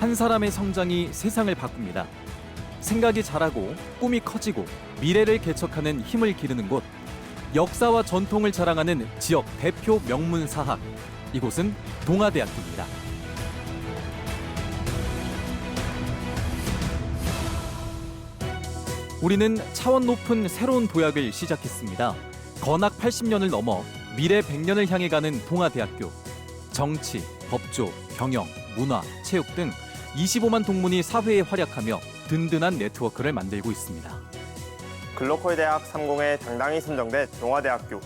한 사람의 성장이 세상을 바꿉니다. 생각이 자라고 꿈이 커지고 미래를 개척하는 힘을 기르는 곳. 역사와 전통을 자랑하는 지역 대표 명문 사학. 이곳은 동아대학교입니다. 우리는 차원 높은 새로운 도약을 시작했습니다. 건학 80년을 넘어 미래 100년을 향해 가는 동아대학교. 정치, 법조, 경영, 문화, 체육 등 25만 동문이 사회에 활약하며 든든한 네트워크를 만들고 있습니다. 글로컬 대학 30에 당당히 선정된 동아대학교.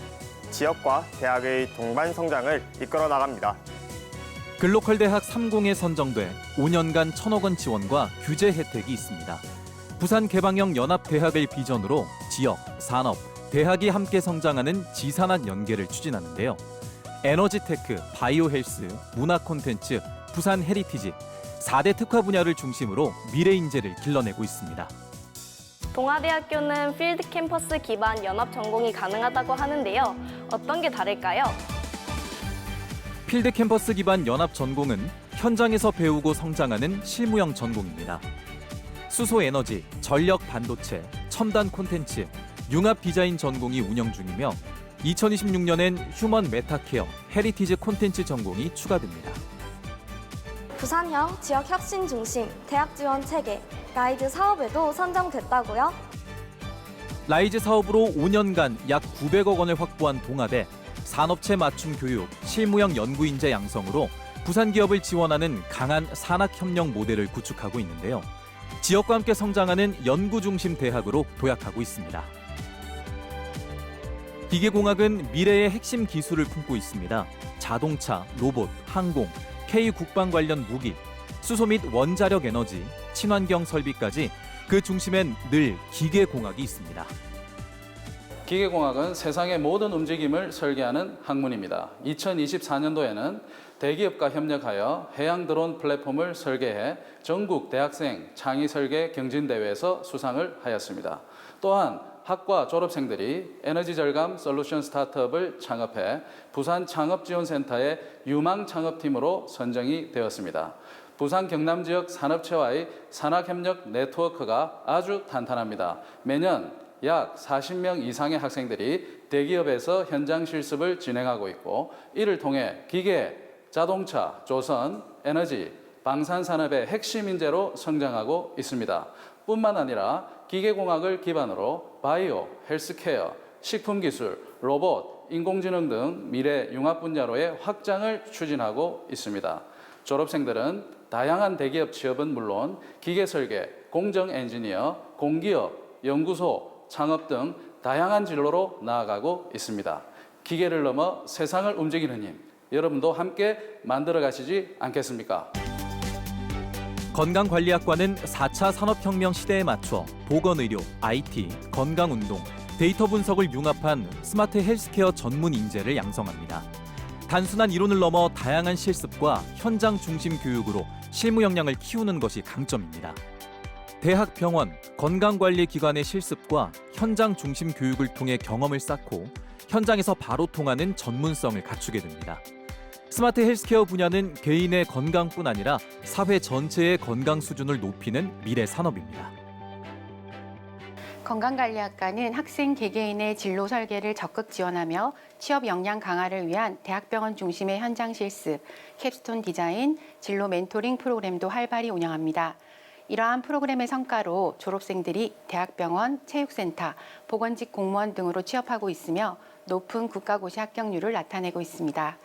지역과 대학의 동반 성장을 이끌어 나갑니다. 글로컬 대학 30에 선정돼 5년간 1천억 원 지원과 규제 혜택이 있습니다. 부산 개방형 연합 대학을 비전으로 지역, 산업, 대학이 함께 성장하는 지산학 연계를 추진하는데요. 에너지 테크, 바이오 헬스, 문화 콘텐츠, 부산 헤리티지 4대 특화 분야를 중심으로 미래 인재를 길러내고 있습니다. 동아대학교는 필드 캠퍼스 기반 연합 전공이 가능하다고 하는데요. 어떤 게 다를까요? 필드 캠퍼스 기반 연합 전공은 현장에서 배우고 성장하는 실무형 전공입니다. 수소 에너지, 전력 반도체, 첨단 콘텐츠, 융합 디자인 전공이 운영 중이며 2026년엔 휴먼 메타케어, 헤리티지 콘텐츠 전공이 추가됩니다. 부산형 지역 혁신 중심 대학 지원 체계 라이즈 사업에도 선정됐다고요? 라이즈 사업으로 5년간 약 900억 원을 확보한 동아대, 산업체 맞춤 교육, 실무형 연구 인재 양성으로 부산 기업을 지원하는 강한 산학 협력 모델을 구축하고 있는데요. 지역과 함께 성장하는 연구 중심 대학으로 도약하고 있습니다. 기계공학은 미래의 핵심 기술을 품고 있습니다. 자동차, 로봇, 항공, K 국방 관련 무기, 수소 및 원자력 에너지, 친환경 설비까지 그 중심엔 늘 기계공학이 있습니다. 기계공학은 세상의 모든 움직임을 설계하는 학문입니다. 2024년도에는 대기업과 협력하여 해양 드론 플랫폼을 설계해 전국 대학생 창의 설계 경진대회에서 수상을 하였습니다. 또한 학과 졸업생들이 에너지 절감 솔루션 스타트업을 창업해 부산 창업지원센터의 유망 창업팀으로 선정이 되었습니다. 부산 경남 지역 산업체와의 산학협력 네트워크가 아주 탄탄합니다. 매년 약 40명 이상의 학생들이 대기업에서 현장 실습을 진행하고 있고 이를 통해 기계, 자동차, 조선, 에너지, 방산 산업의 핵심 인재로 성장하고 있습니다. 뿐만 아니라 기계공학을 기반으로 바이오, 헬스케어, 식품기술, 로봇, 인공지능 등 미래 융합 분야로의 확장을 추진하고 있습니다. 졸업생들은 다양한 대기업 취업은 물론 기계 설계, 공정 엔지니어, 공기업, 연구소, 창업 등 다양한 진로로 나아가고 있습니다. 기계를 넘어 세상을 움직이는 힘, 여러분도 함께 만들어 가시지 않겠습니까? 건강관리학과는 4차 산업혁명 시대에 맞춰 보건의료, IT, 건강운동, 데이터 분석을 융합한 스마트 헬스케어 전문 인재를 양성합니다. 단순한 이론을 넘어 다양한 실습과 현장 중심 교육으로 실무 역량을 키우는 것이 강점입니다. 대학 병원, 건강관리 기관의 실습과 현장 중심 교육을 통해 경험을 쌓고 현장에서 바로 통하는 전문성을 갖추게 됩니다. 스마트 헬스케어 분야는 개인의 건강뿐 아니라 사회 전체의 건강 수준을 높이는 미래 산업입니다. 건강관리학과는 학생 개개인의 진로 설계를 적극 지원하며 취업 역량 강화를 위한 대학병원 중심의 현장 실습, 캡스톤 디자인, 진로 멘토링 프로그램도 활발히 운영합니다. 이러한 프로그램의 성과로 졸업생들이 대학병원, 체육센터, 보건직 공무원 등으로 취업하고 있으며 높은 국가고시 합격률을 나타내고 있습니다.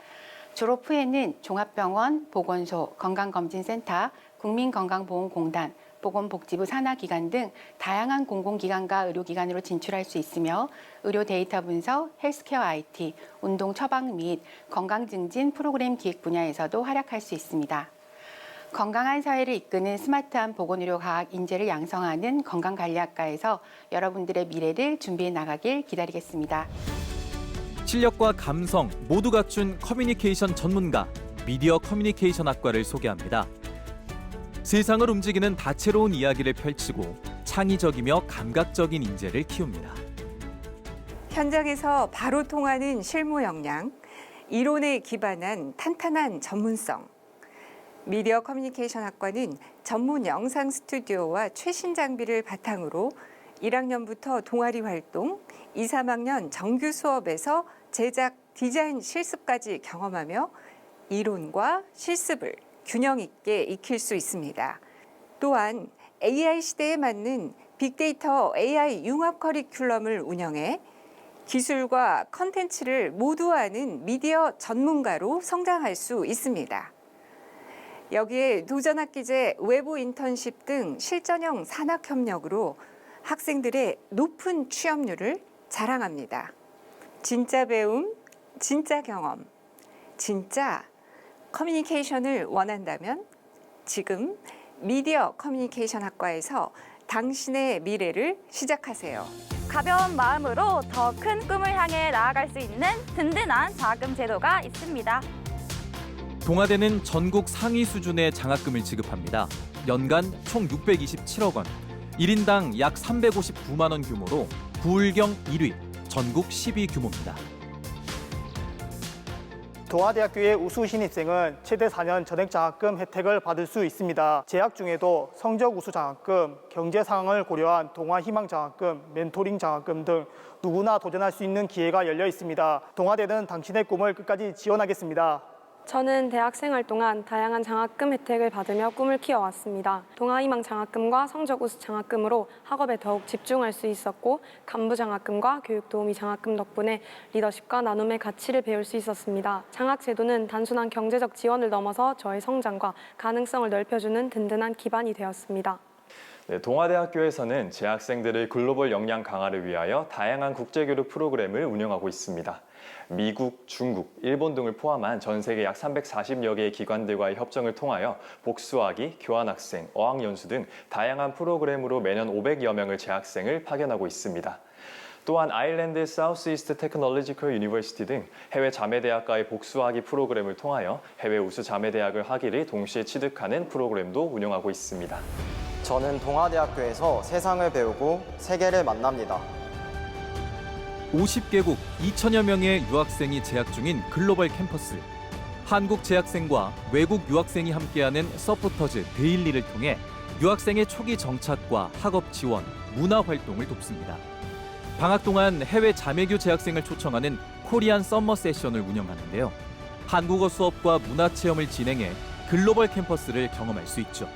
졸업 후에는 종합병원, 보건소, 건강검진센터, 국민건강보험공단, 보건복지부 산하기관 등 다양한 공공기관과 의료기관으로 진출할 수 있으며 의료 데이터 분석, 헬스케어 IT, 운동 처방 및 건강 증진 프로그램 기획 분야에서도 활약할 수 있습니다. 건강한 사회를 이끄는 스마트한 보건의료 과학 인재를 양성하는 건강관리학과에서 여러분들의 미래를 준비해 나가길 기다리겠습니다. 실력과 감성 모두 갖춘 커뮤니케이션 전문가 미디어 커뮤니케이션 학과를 소개합니다. 세상을 움직이는 다채로운 이야기를 펼치고 창의적이며 감각적인 인재를 키웁니다. 현장에서 바로 통하는 실무 역량, 이론에 기반한 탄탄한 전문성, 미디어 커뮤니케이션 학과는 전문 영상 스튜디오와 최신 장비를 바탕으로 1학년부터 동아리 활동, 2, 3학년 정규 수업에서 제작, 디자인 실습까지 경험하며 이론과 실습을 균형 있게 익힐 수 있습니다. 또한 AI 시대에 맞는 빅데이터 AI 융합 커리큘럼을 운영해 기술과 컨텐츠를 모두 아는 미디어 전문가로 성장할 수 있습니다. 여기에 도전학기제 외부 인턴십 등 실전형 산학 협력으로 학생들의 높은 취업률을 자랑합니다. 진짜 배움, 진짜 경험, 진짜 커뮤니케이션을 원한다면 지금 미디어 커뮤니케이션 학과에서 당신의 미래를 시작하세요. 가벼운 마음으로 더 큰 꿈을 향해 나아갈 수 있는 든든한 자금 제도가 있습니다. 동아대는 전국 상위 수준의 장학금을 지급합니다. 연간 총 627억 원, 1인당 약 359만 원 규모로 부울경 1위, 전국 10위 규모입니다. 동아대학교의 우수 신입생은 최대 4년 전액 장학금 혜택을 받을 수 있습니다. 재학 중에도 성적 우수 장학금, 경제 상황을 고려한 동아 희망 장학금, 멘토링 장학금 등 누구나 도전할 수 있는 기회가 열려 있습니다. 동아대는 당신의 꿈을 끝까지 지원하겠습니다. 저는 대학 생활 동안 다양한 장학금 혜택을 받으며 꿈을 키워왔습니다. 동아희망 장학금과 성적 우수 장학금으로 학업에 더욱 집중할 수 있었고 간부 장학금과 교육 도우미 장학금 덕분에 리더십과 나눔의 가치를 배울 수 있었습니다. 장학 제도는 단순한 경제적 지원을 넘어서 저의 성장과 가능성을 넓혀주는 든든한 기반이 되었습니다. 네, 동아대학교에서는 재학생들의 글로벌 역량 강화를 위하여 다양한 국제교류 프로그램을 운영하고 있습니다. 미국, 중국, 일본 등을 포함한 전 세계 약 340여 개의 기관들과의 협정을 통하여 복수학기, 교환학생, 어학연수 등 다양한 프로그램으로 매년 500여 명의 재학생을 파견하고 있습니다. 또한 아일랜드 사우스 이스트 테크놀로지컬 유니버시티 등 해외 자매대학과의 복수학위 프로그램을 통하여 해외 우수 자매대학을 학위를 동시에 취득하는 프로그램도 운영하고 있습니다. 저는 동아대학교에서 세상을 배우고 세계를 만납니다. 50개국 2천여 명의 유학생이 재학 중인 글로벌 캠퍼스. 한국 재학생과 외국 유학생이 함께하는 서포터즈 데일리를 통해 유학생의 초기 정착과 학업 지원, 문화 활동을 돕습니다. 방학 동안 해외 자매교 재학생을 초청하는 코리안 썸머 세션을 운영하는데요. 한국어 수업과 문화 체험을 진행해 글로벌 캠퍼스를 경험할 수 있죠.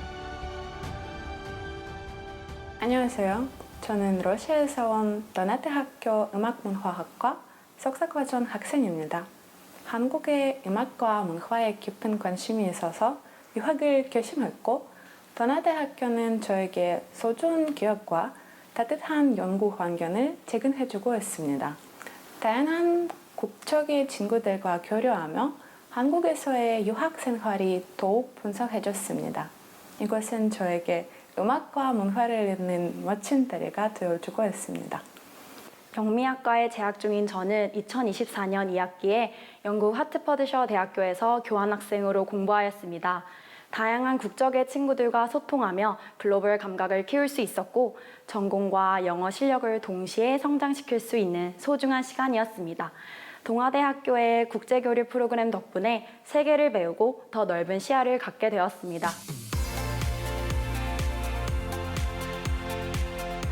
안녕하세요. 저는 러시아에서 온 더나트학교 음악문화학과 석사과정 학생입니다. 한국의 음악과 문화에 깊은 관심이 있어서 유학을 결심했고 더나대학교는 저에게 소중한 기억과 따뜻한 연구 환경을 제공해주고 있습니다. 다양한 국적의 친구들과 교류하며 한국에서의 유학 생활이 더욱 분석해졌습니다. 이것은 저에게 음악과 문화를 잇는 멋진 때가 되어 주고 있습니다. 경미학과에 재학 중인 저는 2024년 2학기에 영국 하트퍼드셔 대학교에서 교환학생으로 공부하였습니다. 다양한 국적의 친구들과 소통하며 글로벌 감각을 키울 수 있었고 전공과 영어 실력을 동시에 성장시킬 수 있는 소중한 시간이었습니다. 동아대학교의 국제교류 프로그램 덕분에 세계를 배우고 더 넓은 시야를 갖게 되었습니다.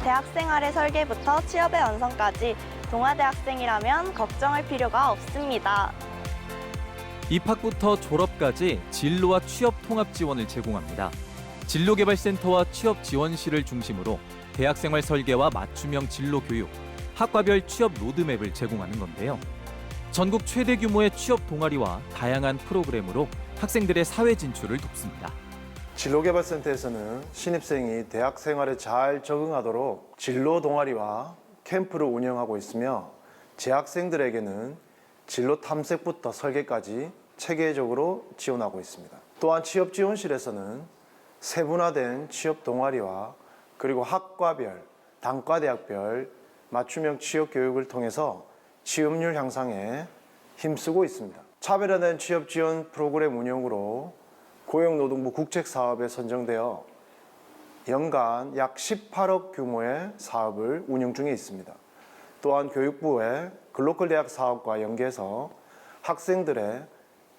대학생활의 설계부터 취업의 완성까지 동아대학생이라면 걱정할 필요가 없습니다. 입학부터 졸업까지 진로와 취업 통합 지원을 제공합니다. 진로개발센터와 취업 지원실을 중심으로 대학생활 설계와 맞춤형 진로 교육, 학과별 취업 로드맵을 제공하는 건데요. 전국 최대 규모의 취업 동아리와 다양한 프로그램으로 학생들의 사회 진출을 돕습니다. 진로개발센터에서는 신입생이 대학 생활에 잘 적응하도록 진로 동아리와 캠프를 운영하고 있으며 재학생들에게는 진로 탐색부터 설계까지 체계적으로 지원하고 있습니다. 또한 취업 지원실에서는 세분화된 취업 동아리와 그리고 학과별, 단과대학별 맞춤형 취업 교육을 통해서 취업률 향상에 힘쓰고 있습니다. 차별화된 취업 지원 프로그램 운영으로 고용노동부 국책사업에 선정되어 연간 약 18억 규모의 사업을 운영 중에 있습니다. 또한 교육부의 글로컬 대학 사업과 연계해서 학생들의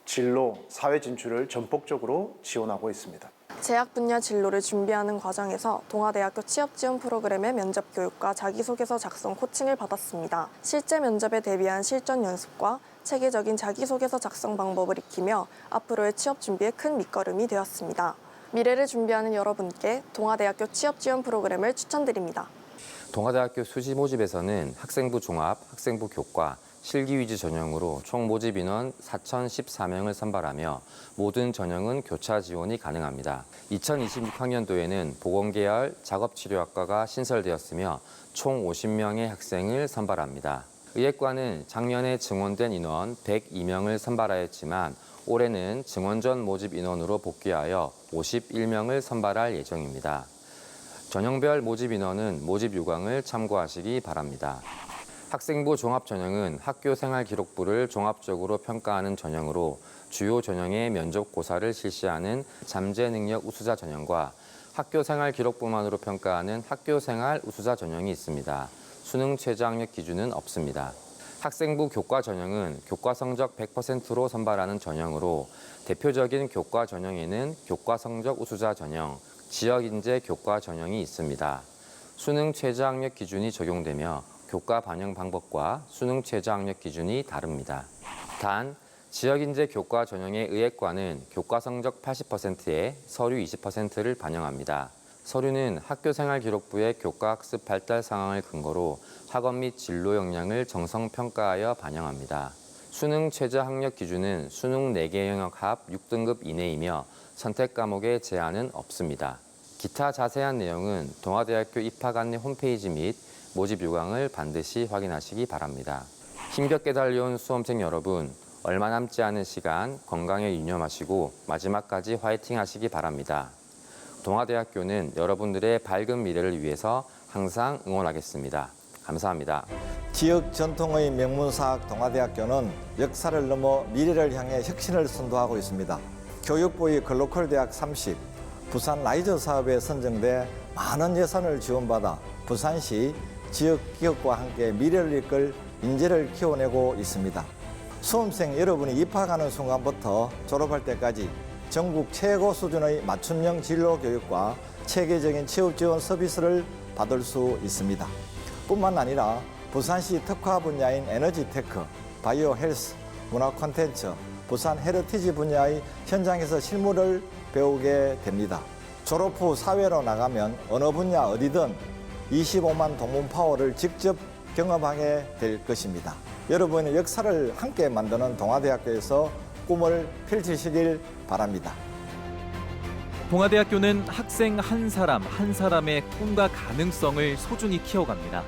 진로, 사회 진출을 전폭적으로 지원하고 있습니다. 제약 분야 진로를 준비하는 과정에서 동아대학교 취업 지원 프로그램의 면접 교육과 자기소개서 작성 코칭을 받았습니다. 실제 면접에 대비한 실전 연습과 체계적인 자기소개서 작성 방법을 익히며 앞으로의 취업 준비에 큰 밑거름이 되었습니다. 미래를 준비하는 여러분께 동아대학교 취업 지원 프로그램을 추천드립니다. 동아대학교 수시 모집에서는 학생부 종합, 학생부 교과, 실기 위주 전형으로 총 모집 인원 4,014명을 선발하며 모든 전형은 교차 지원이 가능합니다. 2026학년도에는 보건계열 작업치료학과가 신설되었으며 총 50명의 학생을 선발합니다. 의예과는 작년에 증원된 인원 102명을 선발하였지만 올해는 증원 전 모집 인원으로 복귀하여 51명을 선발할 예정입니다. 전형별 모집 인원은 모집 요강을 참고하시기 바랍니다. 학생부 종합 전형은 학교 생활 기록부를 종합적으로 평가하는 전형으로 주요 전형의 면접 고사를 실시하는 잠재 능력 우수자 전형과 학교 생활 기록부만으로 평가하는 학교 생활 우수자 전형이 있습니다. 수능 최저학력 기준은 없습니다. 학생부 교과 전형은 교과 성적 100%로 선발하는 전형으로 대표적인 교과 전형에는 교과 성적 우수자 전형, 지역 인재 교과 전형이 있습니다. 수능 최저학력 기준이 적용되며 교과 반영 방법과 수능 최저 학력 기준이 다릅니다. 단 지역 인재 교과 전형의 의예과는 교과 성적 80%에 서류 20%를 반영합니다. 서류는 학교 생활 기록부의 교과 학습 발달 상황을 근거로 학업 및 진로 역량을 정성 평가하여 반영합니다. 수능 최저 학력 기준은 수능 4개 영역 합 6등급 이내이며 선택 과목에 제한은 없습니다. 기타 자세한 내용은 동아대학교 입학 안내 홈페이지 및 모집 요강을 반드시 확인하시기 바랍니다. 힘겹게 달려온 수험생 여러분, 얼마 남지 않은 시간 건강에 유념하시고 마지막까지 화이팅 하시기 바랍니다. 동아대학교는 여러분들의 밝은 미래를 위해서 항상 응원하겠습니다. 감사합니다. 지역 전통의 명문사학 동아대학교는 역사를 넘어 미래를 향해 혁신을 선도하고 있습니다. 교육부의 글로컬 대학 30, 부산 라이저 사업에 선정돼 많은 예산을 지원받아 부산시 지역 기업과 함께 미래를 이끌 인재를 키워내고 있습니다. 수험생 여러분이 입학하는 순간부터 졸업할 때까지 전국 최고 수준의 맞춤형 진로 교육과 체계적인 취업 지원 서비스를 받을 수 있습니다. 뿐만 아니라 부산시 특화 분야인 에너지 테크, 바이오 헬스, 문화 콘텐츠, 부산 헤리티지 분야의 현장에서 실무를 배우게 됩니다. 졸업 후 사회로 나가면 어느 분야 어디든 25만 동문 파워를 직접 경험하게 될 것입니다. 여러분의 역사를 함께 만드는 동아대학교에서 꿈을 펼치시길 바랍니다. 동아대학교는 학생 한 사람 한 사람의 꿈과 가능성을 소중히 키워갑니다.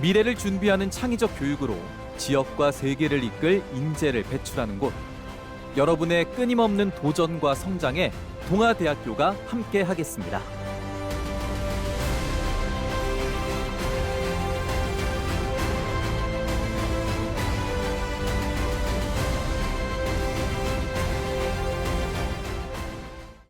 미래를 준비하는 창의적 교육으로 지역과 세계를 이끌 인재를 배출하는 곳. 여러분의 끊임없는 도전과 성장에 동아대학교가 함께 하겠습니다.